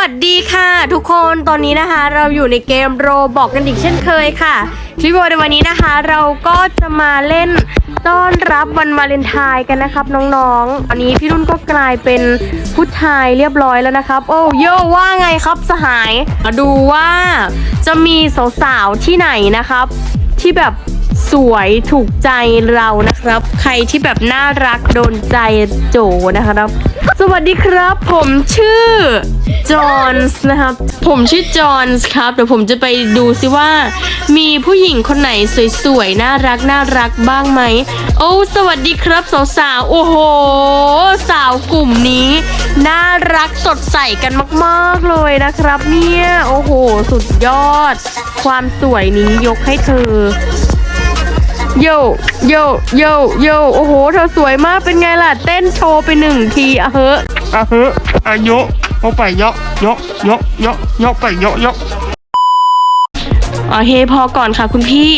วัสดีค่ะ ทุกคนตอนนี้นะคะ เราอยู่ในเกมโรบอกกันอีกเช่นเคยค่ะ คลิปวิดีโอในวันนี้นะคะ เราก็จะมาเล่นต้อนรับวันวาเลนไทน์กันนะครับน้องๆตอนนี้พี่รุ่นก็กลายเป็นผู้ชายเรียบร้อยแล้วนะครับ โอ้โยว่าไงครับสหายมาดูว่าจะมีสาวๆที่ไหนนะครับ ที่แบบสวยถูกใจเรานะครับ ใครที่แบบน่ารักโดนใจโจนะครับ สวัสดีครับ ผมชื่อจอห์นส์นะครับ ผมชื่อจอห์นส์ครับเดี๋ยวผมจะไปดูซิว่า มีผู้หญิงคนไหนสวยๆ น่ารักน่ารักบ้างไหม โอ้สวัสดีครับสาวๆ โอ้โห สาวกลุ่มนี้ น่ารักสดใสกันมากๆเลยนะครับ เนี่ย โอ้โห สุดยอด ความสวยนี้ยกให้เธอ โยโยโยโยโอ้โห เธอสวยมากเป็นไงล่ะ เต้นโชว์ไปหนึ่งทีอะเฮ้อะเฮ้อะโยะเอาไปเยาะเยาะเยาะเยาะเยาะไปเยาะเยาะโอเคพอก่อนค่ะคุณพี่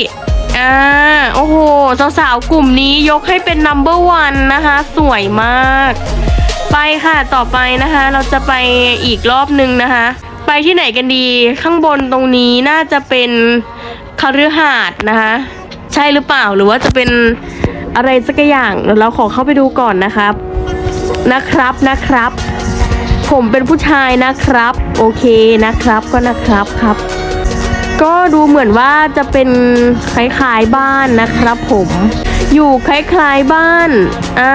อ่าโอ้โห สาวๆ กลุ่มนี้ยกให้เป็น number one นะคะ สวยมาก ไปค่ะต่อไปนะคะ เราจะไปอีกรอบนึงนะคะ ไปที่ไหนกันดีข้างบนตรงนี้น่าจะเป็นคฤหาสน์นะคะ ใช่หรือเปล่าหรือว่าจะเป็นอะไรสักอย่างเดี๋ยวเราขอเข้าไปดูก่อนนะครับ นะครับนะครับ ผมเป็นผู้ชายนะครับ โอเคนะครับก็นะครับครับ ก็ดูเหมือนว่าจะเป็นคล้ายๆบ้านนะครับ ผมอยู่คล้ายๆบ้าน อ่า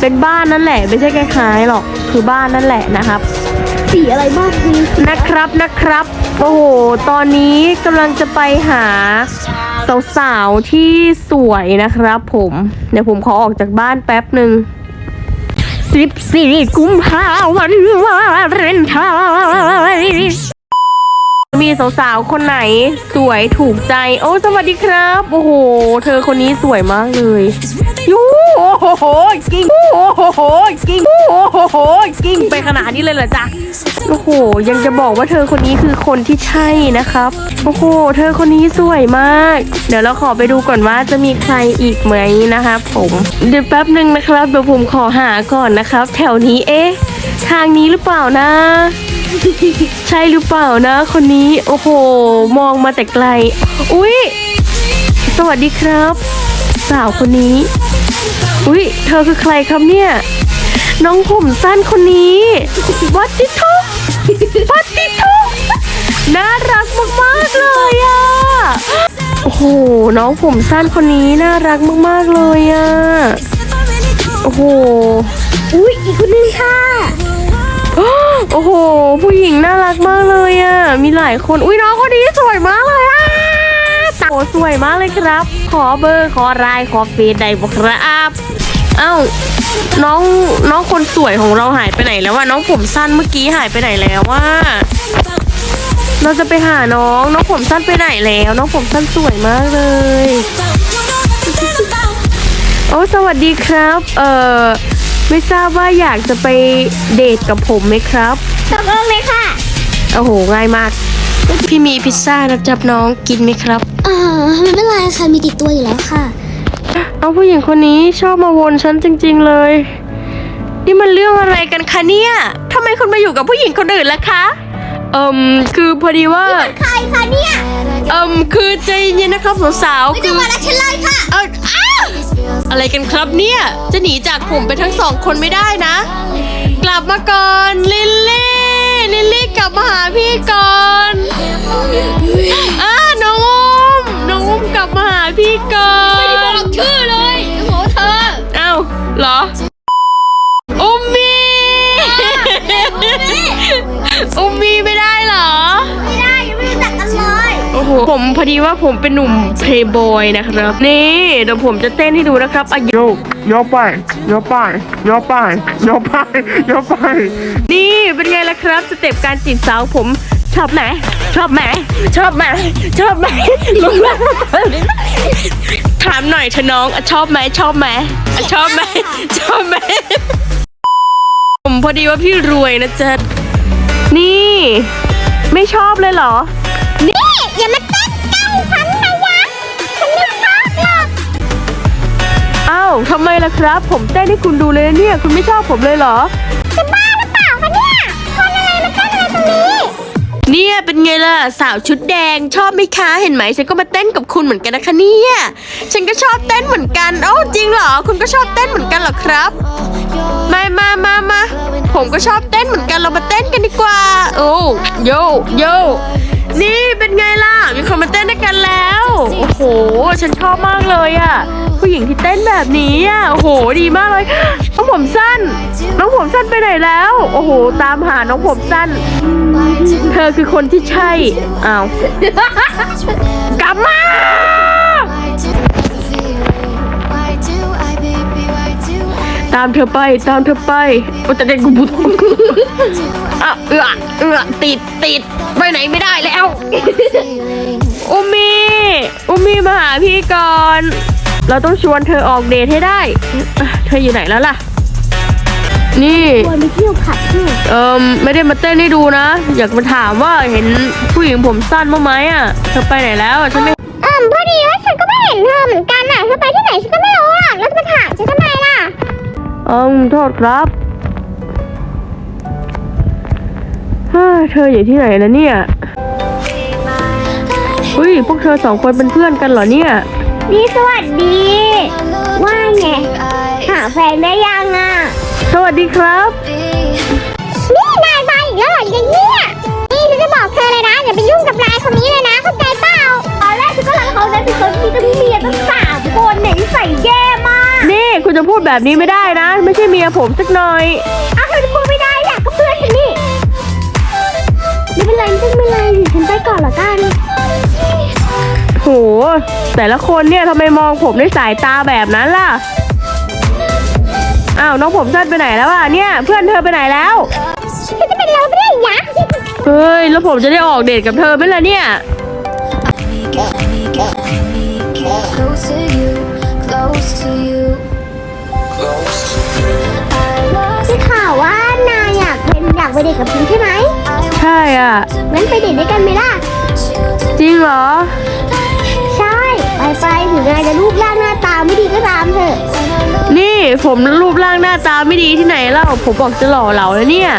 เป็นบ้านนั่นแหละ ไม่ใช่คล้ายๆหรอก คือบ้านนั่นแหละนะครับ สีอะไรบ้างพี่นะครับนะครับ โอ้โห ตอนนี้กำลังจะไปหาสาวๆที่สวยนะครับผม เดี๋ยวผมขอออกจากบ้านแป๊บหนึ่งสิบสี่กุมภาวันวาเลนไทน์ มีสาวๆ คนไหนสวยถูกใจ โอ้สวัสดีครับ โอ้โห เธอคนนี้สวยมากเลยยูโอ้โหกิ้งโอ้โหกิ้งโอ้โหกิ้งไปขนาดนี้เลยเหรอจ๊ะโอ้โห ยังจะบอกว่าเธอคนนี้คือคนที่ใช่นะครับ โอ้โห เธอคนนี้สวยมาก เดี๋ยวเราขอไปดูก่อนว่าจะมีใครอีกไหมนะครับผมเดี๋ยวแป๊บหนึ่งนะครับเดี๋ยวผมขอหาก่อนนะครับ แถวนี้เอ๊ะ ทางนี้หรือเปล่านะ ใช่หรือเปล่านะ คนนี้โอ้โห มองมาแต่ไกล อุ๊ยสวัสดีครับ สาวคนนี้ อุ๊ยเธอคือใครครับเนี่ย น้องผมสั้นคนนี้วัดติทุวัดติทุน่ารักมากๆเลยอะโอ้โห น้องผมสั้นคนนี้น่ารักมากๆเลยอะโอ้โหอุ้ยอีกคนนึงค่ะ โอ้โห ผู้หญิงน่ารักมากเลยอะ มีหลายคน อุ้ยน้องคนนี้สวยมากเลยอะโอ้สวยมากเลยครับ ขอเบอร์ ขอไลน์ขอเฟซได้บ่ครับ เอ้า น้องน้องคนสวยของเราหายไปไหนแล้ววะน้องผมสั้นเมื่อกี้หายไปไหนแล้วว่าเราจะไปหาน้องน้องผมสั้นไปไหนแล้ว น้องผมสั้นสวยมากเลยโอ้สวัสดีครับ เอ่อ ไม่ทราบว่าอยากจะไปเดทกับผมไหมครับ ตกลงเลยค่ะ โอ้โห ง่ายมาก พี่มีพิซซ่านะจับน้องกินไหมครับ อ่าไม่เป็นไรค่ะ มีติดตัวอยู่แล้วค่ะ เอาผู้หญิงคนนี้ชอบมาวนฉันจริง ๆเลย นี่มันเรื่องอะไรกันคะเนี่ยทำไมคุณมาอยู่กับผู้หญิงคนอื่นล่ะคะ เอิมคือพอดีว่า ใครคะเนี่ยเอิมคือใจเย็นนะครับสาวๆไม่คืจะอมารักฉันเลยค่ะ เออ อะไรกันครับเนี่ย จะหนีจากผมไปทั้งสองคนไม่ได้นะ กลับมาก่อนลิลลี่ ลิลลี่กลับมาหาพี่ก่อนอ่าน้องอุ้มน้องอุ้มกลับมาหาพี่ก่อน ผมพอดีว่าผมเป็นหนุ่มเพลย์บอยนะครับ นี่เดี๋ยวผมจะเต้นให้ดูนะครับอายุโยะเยาะไปเยาะไปเยาะไปเยาะไปเยาะไป นี่เป็นไงล่ะครับ สเต็ปการจีบสาวผมชอบไหมชอบไหมชอบไหมชอบไหมถามหน่อยเถอะน้องอะชอบไหมชอบไหมอะชอบไหมชอบไหมผมพอดีว่าพี่รวยนะจ๊ะนี่ ไม่ชอบเลยเหรอ นี่ อย่ามาเต้น อ้าวทำไมล่ะครับ ผมเต้นให้คุณดูเลยนะเนี่ย คุณไม่ชอบผมเลยเหรอ จะบ้าหรือเปล่าคะเนี่ยคนอะไรมาเต้นอะไรตรงนี้สาวชุดแดงชอบไหมคะเห็นไหมฉันก็มาเต้นกับคุณเหมือนกันนะคะเนี่ย ฉันก็ชอบเต้นเหมือนกันโอ้จริงเหรอ คุณก็ชอบเต้นเหมือนกันเหรอครับ มามามามาผมก็ชอบเต้นเหมือนกันเรามาเต้นกันดีกว่า โอ้โยโยนี่เป็นไงล่ะ มีคนมาเต้นด้วยกันแล้ว โอ้โห ฉันชอบมากเลยอะผู้หญิงที่เต้นแบบนี้อะโอ้โห ดีมากเลย น้องผมสั้น น้องผมสั้นไปไหนแล้ว โอ้โห ตามหาน้องผมสั้น เธอคือคนที่ใช่ อ้าว กลับมา ตามเธอไป ตามเธอไปโอ้แต่เด็กกูบุตอะเอือเอือติดติดไปไหนไม่ได้แล้ว อุมมีอุมมีมาหาพี่ก่อน เราต้องชวนเธอออกเดทให้ได้อะเธออยู่ไหนแล้วล่ะ นี่ ควรไปเที่ยวผับที่เอิมไม่ได้มาเต้นให้ดูนะ อยากมาถามว่าเห็นผู้หญิงผมสั้นบ้างไหมอะ เธอไปไหนแล้วอะฉันไม่เอ่มพอดีว่าฉันก็ไม่เห็นเธอเหมือนกันน่ะเธอไปที่ไหนฉันก็ไม่รู้อะแล้วจะมาถามฉันทำไมล่ะ เอิมโทษครับเฮ้ยเธออยู่ที่ไหนนะเนี่ยเฮ้ยพวกเธอสองคนเป็นเพื่อนกันเหรอเนี่ย ดีสวัสดี ว่าไง หาแฟนได้ยังอะ สวัสดีครับ นี่นายมาอีกแล้วเหรอยังเนี่ย นี่ฉันจะบอกเธอเลยนะ อย่าไปยุ่งกับนายคนนี้เลยนะ เข้าใจเปล่า ตอนแรกฉันก็รักเขานะแต่ตอนนี้ก็มีเมียตั้งสามคนเนี่ยนิสัยแย่มากนี่ คุณจะพูดแบบนี้ไม่ได้นะ ไม่ใช่เมียผมสักหน่อยอ้าวเธอจะพูดไม่ได้อยากก็เพื่อนฉันนี่ไม่เป็นไรไม่เป็นไรเดี๋ยวฉันไปก่อนละกันโหแต่ละคนเนี่ยทำไมมองผมด้วยสายตาแบบนั้นล่ะอ้าวน้องผมสั้นไปไหนแล้วอะเนี่ย เพื่อนเธอไปไหนแล้ว ฉันจะเป็นเราไม่ได้ยะเฮ้ยแล้วผมจะได้ออกเดทกับเธอไหมล่ะเนี่ย ไปเดทกับฉันใช่ไหมใช่อะ งั้นไปเดทด้วยกันไหมล่ะ you to จริงเหรอ ใช่ ไปไปถึงนายจะรูปร่างหน้าตาไม่ดีก็ตามเถอะ นี่ผมรูปร่างหน้าตาไม่ดีที่ไหนเล่า ผมบอกจะหล่อเหลาแล้วเนี่ย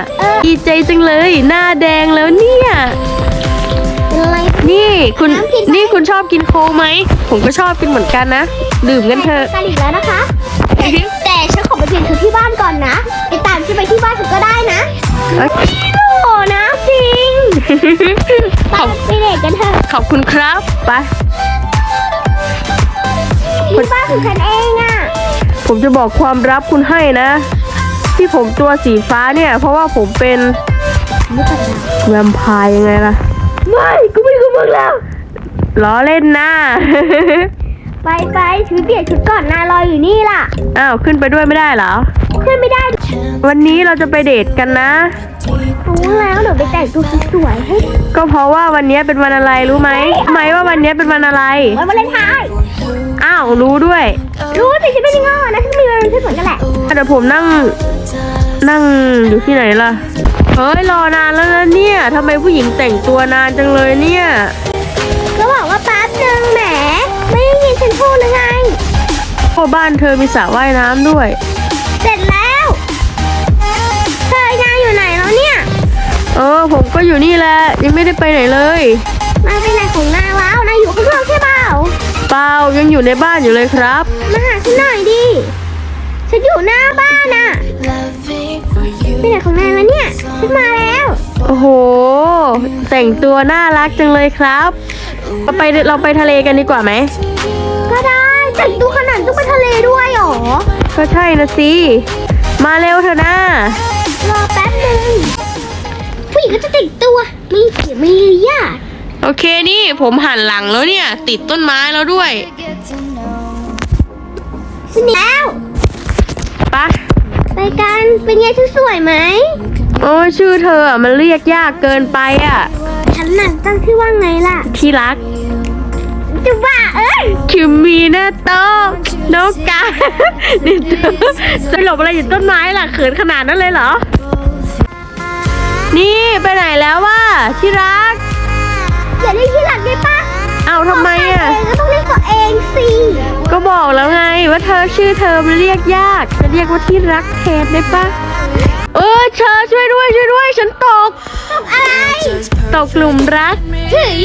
ดีใจจังเลย หน้าแดงแล้วเนี่ย เป็นไร นี่คุณน้ำกินไหม นี่คุณชอบกินโค้กไหม ผมก็ชอบกินเหมือนกันนะ ดื่มกันเถอะกันอีกแล้วนะคะ แต่แต่ฉันขอไปเปลี่ยนชุดที่บ้านก่อนนะ ไป ตามฉันไปที่บ้านฉันก็ได้นะโอเคโอ้นะจริง ไปขอบไปเดทกันเถอะขอบคุณครับไปที่บ้านของฉันเองอะ ผมจะบอกความลับคุณให้นะ ที่ผมตัวสีฟ้าเนี่ย เพราะว่าผมเป็นแวมไพร์ยังไงล่ะ ไม่ กูไม่กูมึงแล้วล้อเล่นนะ ไปไปชุดเปลี่ยนชุดก่อนนายรออยู่นี่ล่ะ อ้าวขึ้นไปด้วยไม่ได้เหรอ ขึ้นไม่ได้วันนี้เราจะไปเดทกันนะ รู้แล้วเดี๋ยวไปแต่งตัวสวยๆให้ก็เพราะว่าวันนี้เป็นวันอะไรรู้ไหมไหมว่าวันนี้เป็นวันอะไรวันวาเลนไทน์อ้าวรู้ด้วยรู้สิฉันไม่ได้ง้อนะฉันมีวันที่เหมือนกันแหละเดี๋ยวผมนั่งนั่งอยู่ที่ไหนล่ะ เฮ้ยรอนานแล้วนะเนี่ยทำไมผู้หญิงแต่งตัวนานจังเลยเนี่ย ก็บอกว่า พูดหรือไง พ่อบ้านเธอมีสระว่ายน้ำด้วย เสร็จแล้ว เธอนายอยู่ไหนแล้วเนี่ย เออ ผมก็อยู่นี่แหละ ยังไม่ได้ไปไหนเลย นายไปไหนของนายแล้วนายอยู่ข้างนอกใช่เปล่า เปล่ายังอยู่ในบ้านอยู่เลยครับ มาหาฉันหน่อยดิ ฉันอยู่หน้าบ้านน่ะ loving for you. ไปไหนของนายแล้วเนี่ย ฉันมาแล้ว โอ้โห แต่งตัวน่ารักจังเลยครับ เราไปเราไปทะเลกันดีกว่าไหม ก็ได้แต่งตัวขนาดต้องไปทะเลด้วยเหรอ ก็ใช่นะสิ มาเร็วเถอะนะรอแป๊บนึงผู้หญิงก็จะแต่งตัวมีเสียมีญาติโอเคนี่ผมหันหลังแล้วเนี่ย ติดต้นไม้แล้วด้วย Get to know. ฉันแล้วปะไปกันเป็นไงฉันสวยไหมโอ้ยชื่อเธออะมันเรียกยากเกินไปอะ ฉันน่ะตั้งชื่อว่าไงล่ะ ที่รัก จะว่าเอ้ยคิมมีนาโตะนกกานี่เธอจะหลบอะไรอยู่ต้นไม้ล่ะเขินขนาดนั้นเลยเหรอ นี่ไปไหนแล้ววะที่รักอย่าเรียกที่หลังได้ปะเอาทำไมอะเองก็ต้องเรียกตัวเองสิก็บอกแล้วไงว่าเธอชื่อเธอมันเรียกยากจะเรียกว่าที่รักแทนได้ปะเออเธอช่วยด้วยช่วยด้วย ฉันตกอะไร Just ตกหลุมรักเฮ้ย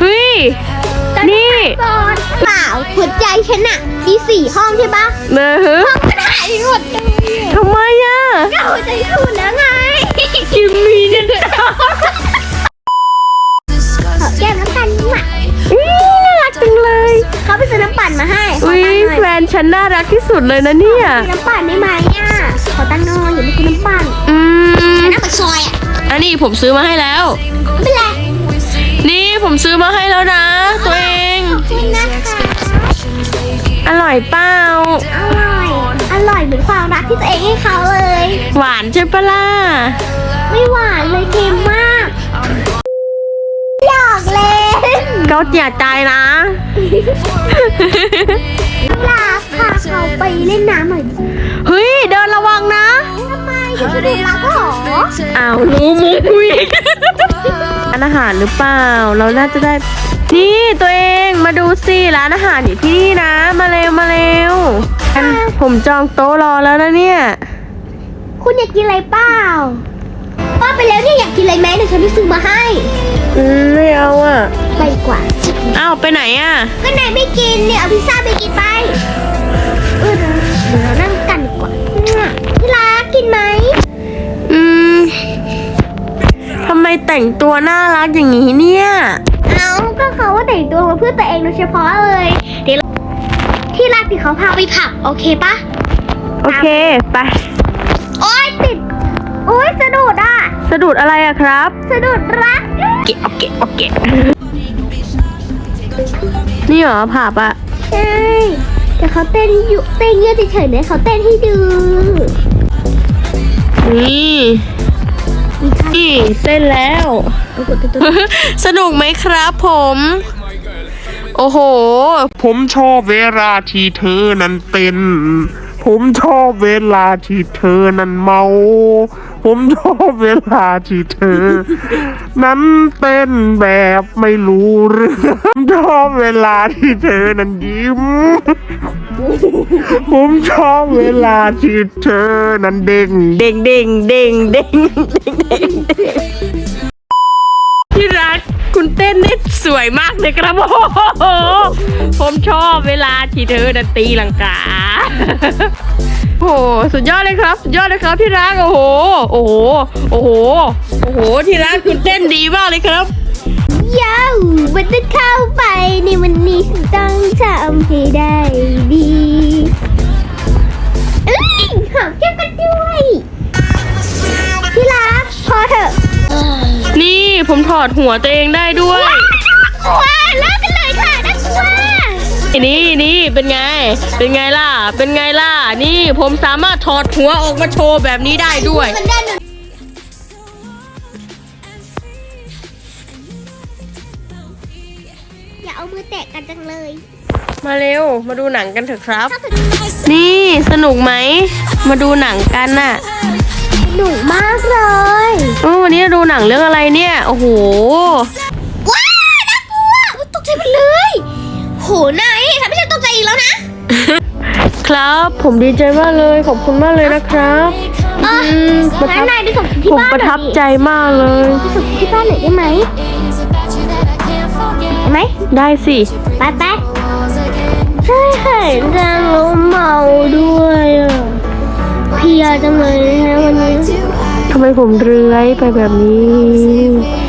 เฮ้ย นี่ำก่อนเปล่าหัวใจฉันอะมีสี่ห้องใช่ปะเนอะฮึห้องมันหายหมดเลยทำไมอะก็หัวใจคุณแล้วไงจิมมี่เนี่ยขอแก้มน้ำกันหน่อยอุ๊ยน่ารักจังเลย เขาไปซื้อน้ำปั่นมาให้ขออุ้ยตังค์หน่อยแฟนฉันน่ารักที่สุดเลยนะเนี่ยมีน้ำปั่นได้ไหมอะขอตังค์หน่อยอย่าไปซื้อน้ำปั่นอืมน้ำปั่นซอยอะ อันนี้ผมซื้อมาให้แล้วไม่เป็ นไรนี่ผมซื้อมาให้แล้วนะ ตัวเองขอบคุณนะคะอร่อยเปล่าอร่อย อร่อยเหมือนความรักที่ตัวเองให้เขาเลย หวานใช่ปะล่ะ ไม่หวานเลยเค็มมากหยอกเล่นเขาอย่าใจนะลาพาเขาไปเล่นน้ำหน่อยดิเฮ้ย เดินระวังนะ ทำไมเดี๋ยวจะโดนรักก็หรออ้าวรู้มุกอีก ร้านอาหารหรือเปล่า เราน่าจะได้ นี่ตัวเองมาดูสิร้านอาหารอยู่ที่นี่นะ มาเร็วมาเร็วงั้นผมจองโต๊ะรอแล้วนะเนี่ย คุณอยากกินอะไรเปล่าป้าไปแล้วเนี่ยอยากกินอะไรไหมเดี๋ยวฉันไปซื้อมาให้ อืมไม่เอาอะไปดีกว่าอ้าวไปไหนอะ ก็ไหนไม่กินเนี่ยเอาพิซซ่าไปกินไปเออเดี๋ยวเรานั่งกันดีกว่าที่รักกินไหม ไมแต่งตัวน่ารักอย่างนี้เนี่ย เอาก็เขาว่าแต่งตัวมาเพื่อตัวเองโดยเฉพาะเลยเดี๋ยวเราที่รักที่เขาพาไปผับโอเคปะโอเค ไป โอ๊ยติด โอ๊ยสะดุดอะ สะดุดอะไรอะครับ สะดุดรัก เกะโอเคโอเคนี่เหรอผับอะใช่ แต่เขาเต้นอยู่เต้นเยอะเฉยๆเนี่ยเขาเต้นให้ดูนี่ นี่เต้นแล้ว สนุกไหมครับผม โอ้โห ผมชอบเวลาที่เธอนั้นเต้นผมชอบเวลาที่เธอนั้นเมา ผมชอบเวลาที่เธอ นั้นเต้นแบบไม่รู้เรื่องผมชอบเวลาที่เธอนั้นยิ้ม ผมชอบเวลาที่เธอนั้นเด้งเด้งเด้งเด้งเด้งเด้งเด้งเด้ง เลยครับโอ้โหผมชอบเวลาที่เธอดันตีลังกา โอ้โหสุดยอดเลยครับ สุดยอดเลยครับที่รักโอ้โห โอ้โห โอ้โห โอ้โห ที่รักคุณเต้นดีมากเลยครับยาวมันจะเข้าไปในวันนี้ฉันต้องทำให้ได้ดีเอ้ยหอมแก้มกันด้วยที่รักพอเถอะ นี่ผมถอดหัวตัวเองได้ด้วย กลัวเลิกกันเลยค่ะน่ากลัวนี่นี่เป็นไง เป็นไงล่ะ เป็นไงล่ะ นี่ผมสามารถถอดหัวออกมาโชว์แบบนี้ได้ด้วย มันได้หนึ่งอย่าเอามือแตะกันจังเลย มาเร็ว มาดูหนังกันเถอะครับถ้าถึงนี่สนุกไหม มาดูหนังกันน่ะ หนุกมากเลยเออวันนี้เราดูหนังเรื่องอะไรเนี่ย โอ้โห โหนายทำให้ฉันตกใจอีกแล้วนะ ครับผมดีใจมากเลยขอบคุณมากเลยนะครับเอออืมประทังั้บนนายไปส่งที่ผมบ้านประหน่ทัอบยดิใจมากเลยไปส่งที่บ้านหน่อยได้ไหมได้ไหมได้สิไปไปใช่เห็นจังรู้เมาด้วยอะเพลียจังเลยนะวันนี้ทำไมผมเรื้อยไปแบบนี้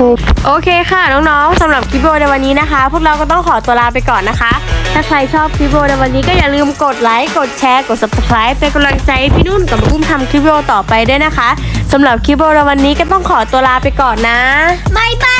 ผมโอเคค่ะน้องๆสำหรับคลิปวิดีโอในวันนี้นะคะ พวกเราก็ต้องขอตัวลาไปก่อนนะคะ ถ้าใครชอบคลิปวิดีโอในวันนี้ก็อย่าลืมกดไลค์กดแชร์กด subscribe เป็นกำลังใจให้พี่นุ่นกับพี่อุ้มทำคลิปวิดีโอต่อไปด้วยนะคะสำหรับคลิปวิดีโอในวันนี้ก็ต้องขอตัวลาไปก่อนนะ บายบาย